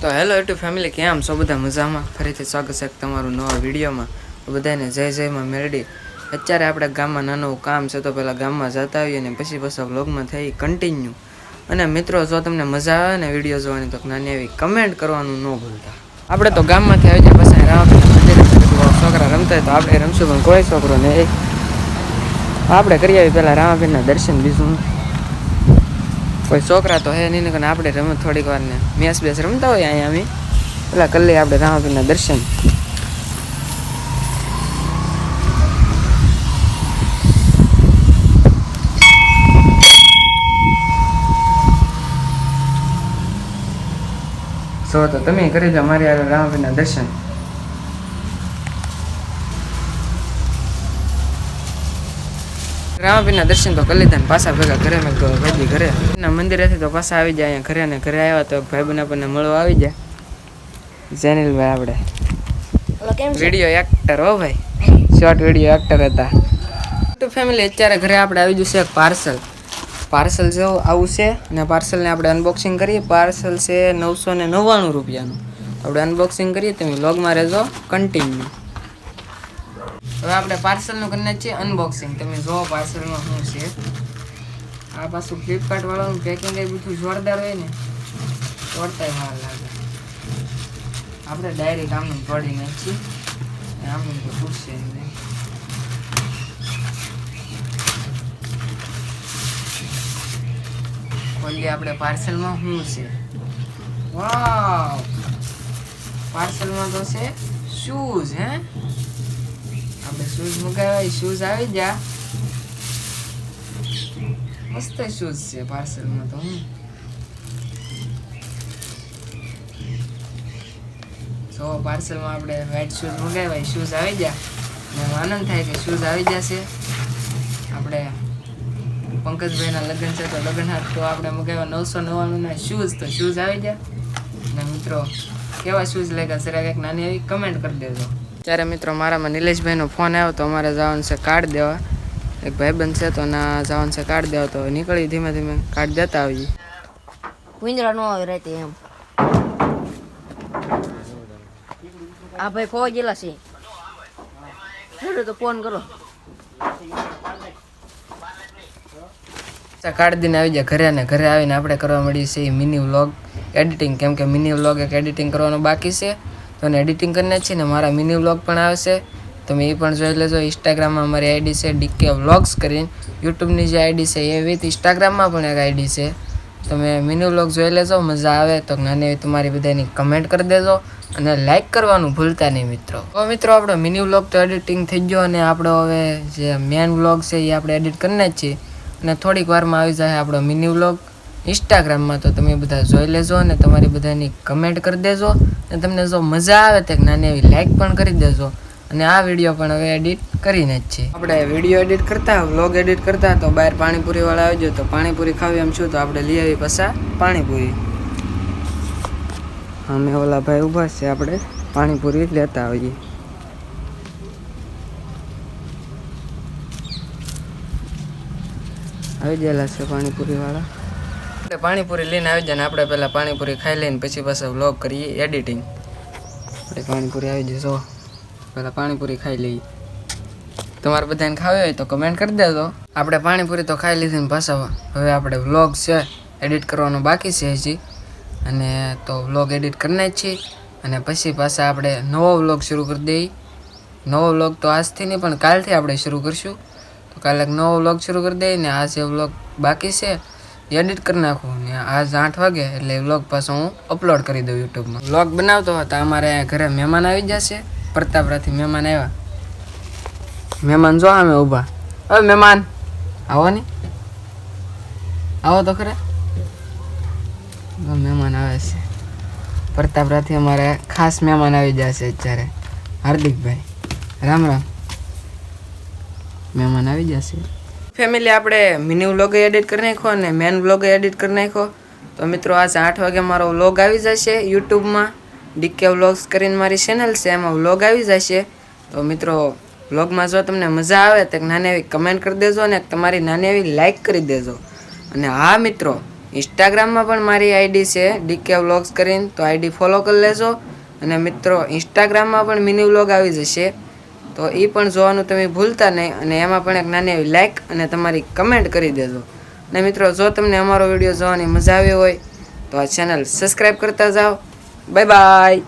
તો hello YouTube family, કેમ છો બધા મજામાં? ફરીથી સ્વાગત છે તમારું નવા વિડીયોમાં. બધાને જય જયમાં મેળડી અત્યારે આપણે ગામમાં નાનું કામ છે, તો પહેલાં ગામમાં જતા આવીએ અને પછી પછી વ્લોગમાં થઈ કન્ટિન્યુ અને મિત્રો, જો તમને મજા આવે ને વીડિયો જોવાની, તો નાની એવી કમેન્ટ કરવાનું ન ભૂલતા. આપણે તો ગામમાંથી આવી જાય પછી મંદિરે છોકરા રમતા હોય તો આપણે રમશું, પણ કોઈ છોકરો નહીં. આપણે કરી આવી પહેલાં રામાપીરના દર્શન બીજું. કોઈ છોકરા તો હે નહીં ને આપણે રમે થોડીક વાર ને મેસ બેસ રમતા હોય અહીંયા અમે. પેલા કલ્લે આપણે રામાપીરના દર્શન. સો તો તમે કરી દો, મારી આગળ રામાપીરના દર્શન. રામાપીરના દર્શન તો કરી લીધા ને પાછા ભેગા ઘરે મેં ભાઈ ઘરે. ના મંદિરેથી તો પાછા આવી જાય અહીંયા ઘરે ને ઘરે આવ્યા તો ભાઈ બને આપણને મળવા આવી જાય. જેનિલભાઈ આપણે. કેમ છે? વીડિયો એક્ટર હો ભાઈ. શોર્ટ વીડિયો એક્ટર હતા. તો ફેમિલી અત્યારે ઘરે આપણે આવી જશે એક પાર્સલ પાર્સલ જો આવું છે અને પાર્સલને આપણે અનબોક્સિંગ કરીએ. પાર્સલ છે નવસો ને નવ્વાણું રૂપિયાનું. આપણે અનબોક્સિંગ કરીએ તમે લોગમાં રહેજો કન્ટિન્યુ હવે આપણે પાર્સલનું કરીને છીએ અનબોક્સિંગ તમે જોવો પાર્સલમાં શું છે. આ પાછું ફ્લિપકાર્ટ વાળાનું પેકિંગ એ બધું જોરદાર હોય ને, તોડતાય વાર લાગે. આપણે ડાયરેક્ટ આમનું તોડી નાખીએ. આમ તો ખૂટશે નહીં. ખોલીએ આપણે પાર્સલમાં શું છે. વાવ! પાર્સલમાં તો છે શૂઝ હે? આપણે શૂઝ મગાવ્યા શૂઝ આવી ગયા મસ્ત શૂઝ છે પાર્સલમાં તો હું સો પાર્સલમાં આપણે વ્હાઈટ શૂઝ મગાવ્યા શૂઝ આવી ગયા ને આનંદ થાય કે શૂઝ આવી જશે આપણે પંકજભાઈના લગ્ન છે તો લગ્ન હાથ તો આપણે મગાવ્યા નવસો નવ્વાણુંના શૂઝ તો શૂઝ આવી જાય ને મિત્રો કેવા શૂઝ લાગ્યા જરા કંઈક નાની એવી કમેન્ટ કરી દેજો ત્યારે મિત્રો મારામાં નિલેશભાઈનો ફોન આવ્યો તો અમારે જવાનું છે કાર્ડ દેવા. એક ભાઈબંધ છે તો ના જવાનું છે કાર્ડ દેવા તો નીકળી ધીમે ધીમે. કાર્ડ દેતા આવી વિંદરા નો આવે રહેતી એમ. આ ભાઈ ખોવા ગયેલા છે. તો ફોન કરો. કાર્ડ દિન આવી જાય ઘરે ને ઘરે આવીને આપણે કરવા મળી છે મિની વ્લોગ. એડિટિંગ કેમ કે મિની વ્લોગ એક એડિટિંગ કરવાનું બાકી છે. તો એડિટિંગ કરીને છે ને મારા મિની વ્લોગ પણ આવશે. તમે એ પણ જોઈ લેજો. ઇન્સ્ટાગ્રામમાં અમારી આઈડી છે ડીકે વ્લોગ્સ કરીને. યુટ્યુબની જે આઈડી છે એ વિથ ઇન્સ્ટાગ્રામમાં પણ એક આઈડી છે. તમે મિની વ્લોગ જોઈ લેજો, મજા આવે તો નાની તમારી બધાની કમેન્ટ કરી દેજો અને લાઈક કરવાનું ભૂલતા નહીં મિત્રો. તો મિત્રો, આપણો મિની વ્લોગ તો એડિટિંગ થઈ ગયો અને આપણો હવે જે મેન વ્લોગ છે એ આપણે એડિટ કરીને જ છીએ. અને થોડીક વારમાં આવી જાય આપણો મિની વ્લોગ ઇન્સ્ટાગ્રામમાં તો તમે બધા જોઈ લેજો અને તમારી બધાની કમેન્ટ કરી દેજો અને તમને જો મજા આવે તો નાની એવી લાઈક પણ કરી દેજો અને આ વીડિયો પણ હવે એડિટ કરીને જ છે. આપણે વીડિયો એડિટ કરતા વ્લોગ એડિટ કરતા તો બહાર પાણીપુરી વાળા આવી ગયો તો પાણીપુરી ખાવી એમ છું તો આપણે લઈ આવી પાછા પાણીપુરી. અમે ઓલા ભાઈ ઊભા છે, આપણે પાણીપુરી લેતા આવીએ. આવી ગયેલા છે પાણીપુરી વાળા. આપણે પાણીપુરી લઈને આવી જાય આપણે પહેલાં પાણીપુરી ખાઈ લઈને પછી પાછા વ્લોગ કરીએ એડિટિંગ આપણે પાણીપુરી આવી જશો પહેલાં પાણીપુરી ખાઈ લઈએ. તમારે બધાને ખાવી હોય તો કમેન્ટ કરી દેજો. આપણે પાણીપુરી તો ખાઈ લીધી ને પાછા. હવે આપણે વ્લોગ છે એડિટ કરવાનો બાકી છે હજી. અને તો વ્લોગ એડિટ કરીને જ છીએ અને પછી પાછા આપણે નવો વ્લોગ શરૂ કરી દઈએ. નવો વ્લોગ તો આજથી નહીં, પણ કાલથી આપણે શરૂ કરીશું. તો કાલે નવો વ્લોગ શરૂ કરી દઈએ ને આ જે વ્લોગ બાકી છે એડિટ કરી નાખું ને આજ આઠ વાગે એટલે વ્લોગ પાછો હું અપલોડ કરી દઉં યુટ્યુબમાં વ્લોગ બનાવતો હતા અમારે ઘરે મહેમાન આવી જશે પ્રતાપરાથી મહેમાન આવ્યા. મહેમાન જો અમે ઊભા. હવે મહેમાન આવો ને આવો તો ખરા. મહેમાન આવે છે. પ્રતાપરાથી અમારે ખાસ મહેમાન આવી જશે અત્યારે. હાર્દિકભાઈ, રામ રામ. મહેમાન આવી જશે ફેમિલી આપણે મિની વ્લોગ એડિટ કરી નાખ્યો અને મેન વ્લોગ એડિટ કરી નાખ્યો તો મિત્રો, આજે આઠ વાગે મારો વ્લોગ આવી જશે યુટ્યુબમાં ડીકે વ્લોગ્સ કરીને મારી ચેનલ છે, એમાં વ્લોગ આવી જશે. તો મિત્રો વ્લોગમાં જો તમને મજા આવે તો એક નાની એવી કમેન્ટ કરી દેજો અને તમારી નાની એવી લાઈક કરી દેજો. અને હા મિત્રો ઇન્સ્ટાગ્રામમાં પણ મારી આઈડી છે ડીકે વ્લોગ્સ કરીને, તો આઈડી ફોલો કરી લેજો. અને મિત્રો ઇન્સ્ટાગ્રામમાં પણ મિની વ્લોગ આવી જશે. તો એ પણ જોવાનું તમે ભૂલતા નહીં અને એમાં પણ એક નાની એવી લાઇક અને તમારી કમેન્ટ કરી દેજો. અને મિત્રો, જો તમને અમારો વીડિયો જોવાની મજા આવી હોય, તો આ ચેનલ સબસ્ક્રાઈબ કરતા જાઓ. Bye bye